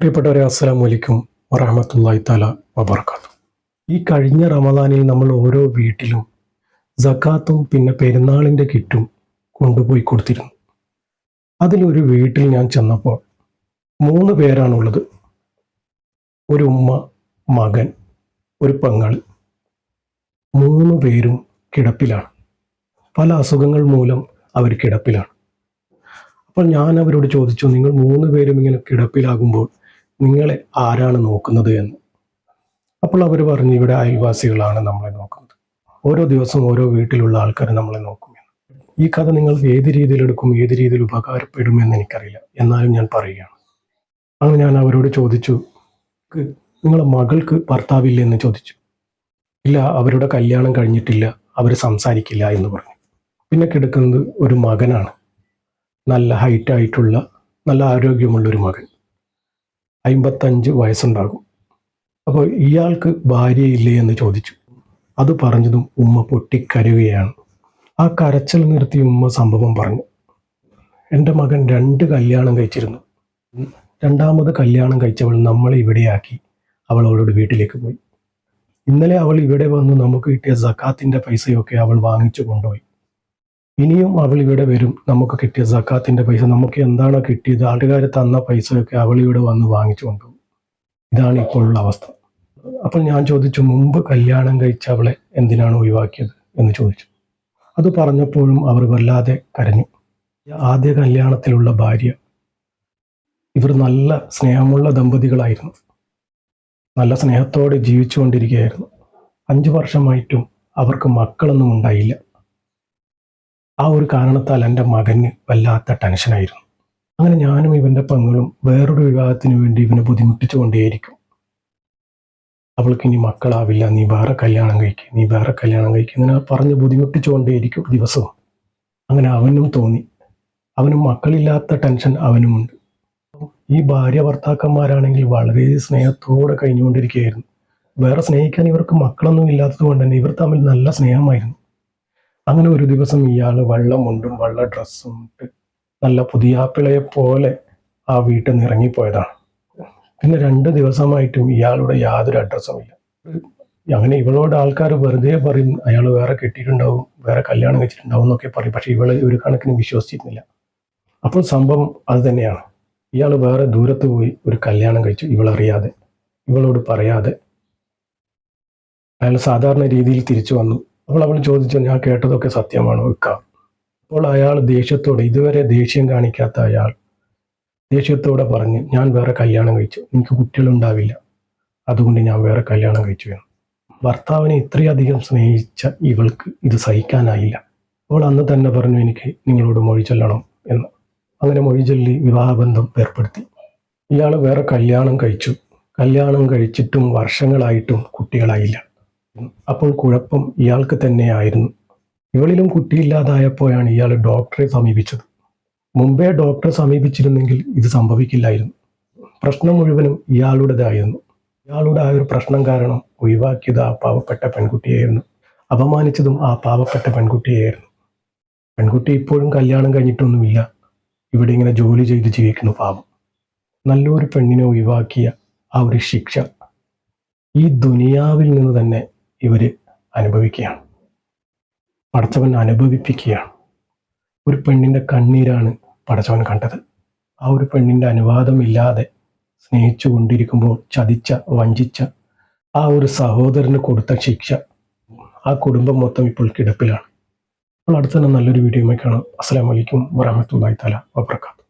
പ്രിയപ്പെട്ടവരെ അസ്സലാം വലൈക്കും വറഹമത്തല്ലായി താല വബർക്കാത്തു ഈ കഴിഞ്ഞ റമദാനിൽ നമ്മൾ ഓരോ വീട്ടിലും സക്കാത്തും പിന്നെ പെരുന്നാളിന്റെ കിറ്റും കൊണ്ടുപോയി കൊടുത്തിരുന്നു. അതിലൊരു വീട്ടിൽ ഞാൻ ചെന്നപ്പോൾ മൂന്ന് പേരാണുള്ളത്. ഒരു ഉമ്മ മകൻ ഒരു പങ്കാളി മൂന്ന് പേരും കിടപ്പിലാണ്. പല അസുഖങ്ങൾ മൂലം അവർ കിടപ്പിലാണ്. അപ്പോൾ ഞാൻ അവരോട് ചോദിച്ചു നിങ്ങൾ മൂന്ന് പേരും ഇങ്ങനെ കിടപ്പിലാകുമ്പോൾ നിങ്ങളെ ആരാണ് നോക്കുന്നത് എന്ന്. അപ്പോൾ അവർ പറഞ്ഞു ഇവിടെ അയൽവാസികളാണ് നമ്മളെ നോക്കുന്നത്. ഓരോ ദിവസവും ഓരോ വീട്ടിലുള്ള ആൾക്കാർ നമ്മളെ നോക്കുമെന്ന് ഈ കഥ നിങ്ങൾക്ക് ഏത് രീതിയിൽ എടുക്കും ഏത് രീതിയിൽ ഉപകാരപ്പെടുമെന്ന് എനിക്കറിയില്ല. എന്നാലും ഞാൻ പറയുകയാണ്. അങ്ങനെ ഞാൻ അവരോട് ചോദിച്ചു "ക്ക് നിങ്ങളെ മകൾക്ക് ഭർത്താവില്ല എന്ന് ചോദിച്ചു. ഇല്ല അവരുടെ കല്യാണം കഴിഞ്ഞിട്ടില്ല അവർ സംസാരിക്കില്ല എന്ന് പറഞ്ഞു. പിന്നെ കിടക്കുന്നത് ഒരു മകനാണ്. നല്ല ഹൈറ്റായിട്ടുള്ള നല്ല ആരോഗ്യമുള്ള ഒരു മകൻ. അമ്പത്തഞ്ച് വയസ്സുണ്ടാകും. അപ്പോൾ ഇയാൾക്ക് ഭാര്യയില്ലേ എന്ന് ചോദിച്ചു. അത് പറഞ്ഞതും ഉമ്മ പൊട്ടിക്കരയുകയാണ്. ആ കരച്ചൽ നിർത്തി ഉമ്മ സംഭവം പറഞ്ഞു. എന്റെ മകൻ രണ്ട് കല്യാണം കഴിച്ചിരുന്നു. രണ്ടാമത് കല്യാണം കഴിച്ചവൾ നമ്മളെ ഇവിടെയാക്കി. അവൾ അവളുടെ വീട്ടിലേക്ക് പോയി. ഇന്നലെ അവൾ ഇവിടെ വന്ന് നമുക്ക് കിട്ടിയ സക്കാത്തിന്റെ പൈസയൊക്കെ അവൾ വാങ്ങിച്ചു കൊണ്ടുപോയി. ഇനിയും അവൾ ഇവിടെ വരും. നമുക്ക് കിട്ടിയ സക്കാത്തിന്റെ പൈസ നമുക്ക് എന്താണോ കിട്ടിയത് ആട്ടുകാരെ തന്ന പൈസയൊക്കെ അവൾ ഇവിടെ വന്ന് വാങ്ങിച്ചു കൊണ്ടുപോകും. ഇതാണ് ഇപ്പോഴുള്ള അവസ്ഥ. അപ്പോൾ ഞാൻ ചോദിച്ചു മുമ്പ് കല്യാണം കഴിച്ച അവളെ എന്തിനാണ് ഒഴിവാക്കിയത്? എന്ന് ചോദിച്ചു. അത് പറഞ്ഞപ്പോഴും അവർ വല്ലാതെ കരഞ്ഞു. ആദ്യ കല്യാണത്തിലുള്ള ഭാര്യ ഇവർ നല്ല സ്നേഹമുള്ള ദമ്പതികളായിരുന്നു. നല്ല സ്നേഹത്തോടെ ജീവിച്ചുകൊണ്ടിരിക്കുകയായിരുന്നു. അഞ്ചു വർഷമായിട്ടും അവർക്ക് മക്കളൊന്നും ഉണ്ടായില്ല. ആ ഒരു കാരണത്താൽ എന്റെ മകന് വല്ലാത്ത ടെൻഷനായിരുന്നു അങ്ങനെ ഞാനും ഇവന്റെ പെങ്ങളും വേറൊരു വിവാഹത്തിന് വേണ്ടി ഇവനെ ബുദ്ധിമുട്ടിച്ചു കൊണ്ടേയിരിക്കും അവൾക്ക് ഇനി മക്കളാവില്ല നീ വേറെ കല്യാണം കഴിക്കുക നീ വേറെ കല്യാണം കഴിക്കുക ഇങ്ങനെ പറഞ്ഞ് ബുദ്ധിമുട്ടിച്ചു കൊണ്ടേയിരിക്കും ദിവസവും. അങ്ങനെ അവനും തോന്നി. അവനും മക്കളില്ലാത്ത ടെൻഷൻ അവനുമുണ്ട്. ഈ ഭാര്യ ഭർത്താക്കന്മാരാണെങ്കിൽ വളരെ സ്നേഹത്തോടെ കഴിഞ്ഞുകൊണ്ടിരിക്കുകയായിരുന്നു. വേറെ സ്നേഹിക്കാൻ ഇവർക്ക് മക്കളൊന്നും ഇല്ലാത്തത് കൊണ്ട് തന്നെ ഇവർ തമ്മിൽ നല്ല സ്നേഹമായിരുന്നു. അങ്ങനെ ഒരു ദിവസം ഇയാൾ വെള്ളം മുണ്ടും വെള്ള ഡ്രസ്സും ഇട്ട് നല്ല പുതിയാപ്പിളയെ പോലെ ആ വീട്ടിൽ നിന്ന് ഇറങ്ങിപ്പോയതാണ്. പിന്നെ രണ്ട് ദിവസമായിട്ടും ഇയാളുടെ യാതൊരു അഡ്രസ്സും ഇല്ല. അങ്ങനെ ഇവളോട് ആൾക്കാർ വെറുതെ പറയും അയാൾ വേറെ കെട്ടിയിട്ടുണ്ടാവും വേറെ കല്യാണം വെച്ചിട്ടുണ്ടാവും എന്നൊക്കെ പറയും. പക്ഷെ ഇവൾ ഒരു കണക്കിന് വിശ്വസിച്ചിരുന്നില്ല. അപ്പോൾ സംഭവം അത് തന്നെയാണ്. ഇയാൾ വേറെ ദൂരത്ത് പോയി ഒരു കല്യാണം കഴിച്ചു ഇവളറിയാതെ. ഇവളോട് പറയാതെ. അയാൾ സാധാരണ രീതിയിൽ തിരിച്ചു വന്നു. അപ്പോൾ അവൾ ചോദിച്ചു ഞാൻ കേട്ടതൊക്കെ സത്യമാണോ? ഇക്ക. അപ്പോൾ അയാൾ ദേഷ്യത്തോടെ ഇതുവരെ ദേഷ്യം കാണിക്കാത്ത അയാൾ. ദേഷ്യത്തോടെ പറഞ്ഞ് ഞാൻ വേറെ കല്യാണം കഴിച്ചു. എനിക്ക് കുട്ടികളുണ്ടാവില്ല. അതുകൊണ്ട് ഞാൻ വേറെ കല്യാണം കഴിച്ചു എന്ന്. ഭർത്താവിനെ ഇത്രയധികം സ്നേഹിച്ച ഇവൾക്ക് ഇത് സഹിക്കാനായില്ല. അവൾ അന്ന് തന്നെ പറഞ്ഞു എനിക്ക് നിങ്ങളോട് മൊഴി ചൊല്ലണം എന്ന്. അങ്ങനെ മൊഴി ചൊല്ലി വിവാഹബന്ധം ഏർപ്പെടുത്തി. ഇയാൾ വേറെ കല്യാണം കഴിച്ചു. കല്യാണം കഴിച്ചിട്ടും വർഷങ്ങളായിട്ടും കുട്ടികളായില്ല. അപ്പോൾ കുഴപ്പം ഇയാൾക്ക് തന്നെയായിരുന്നു. ഇവളിലും കുട്ടിയില്ലാതായപ്പോഴാണ് ഇയാൾ ഡോക്ടറെ സമീപിച്ചത്. മുമ്പേ ഡോക്ടറെ സമീപിച്ചിരുന്നെങ്കിൽ ഇത് സംഭവിക്കില്ലായിരുന്നു. പ്രശ്നം മുഴുവനും ഇയാളുടേതായിരുന്നു. ഇയാളുടെ ആ ഒരു പ്രശ്നം കാരണം ഒഴിവാക്കിയത് ആ പാവപ്പെട്ട പെൺകുട്ടിയായിരുന്നു. അപമാനിച്ചതും ആ പാവപ്പെട്ട പെൺകുട്ടിയായിരുന്നു. പെൺകുട്ടി ഇപ്പോഴും കല്യാണം കഴിഞ്ഞിട്ടൊന്നുമില്ല. ഇവിടെ ഇങ്ങനെ ജോലി ചെയ്ത് ജീവിക്കുന്നു പാവം. നല്ലൊരു പെണ്ണിനെ ഒഴിവാക്കിയ ആ ഒരു ശിക്ഷ ഈ ദുനിയാവിൽ നിന്ന് തന്നെ ഇവർ അനുഭവിക്കുകയാണ്. പടച്ചവൻ അനുഭവിപ്പിക്കുകയാണ്. ഒരു പെണ്ണിന്റെ കണ്ണീരാണ് പടച്ചവൻ കണ്ടത്. ആ ഒരു പെണ്ണിന്റെ അനുവാദമില്ലാതെ സ്നേഹിച്ചു കൊണ്ടിരിക്കുമ്പോൾ ചതിച്ച വഞ്ചിച്ച ആ ഒരു സഹോദരന് കൊടുത്ത ശിക്ഷ ആ കുടുംബം മൊത്തം ഇപ്പോൾ കിടപ്പിലാണ്. അപ്പോൾ അടുത്ത നല്ലൊരു വീഡിയോ കാണാം. അസ്സാം വലൈക്കും വറഹമത്തല്ലാ തല വബർക്കാത്തു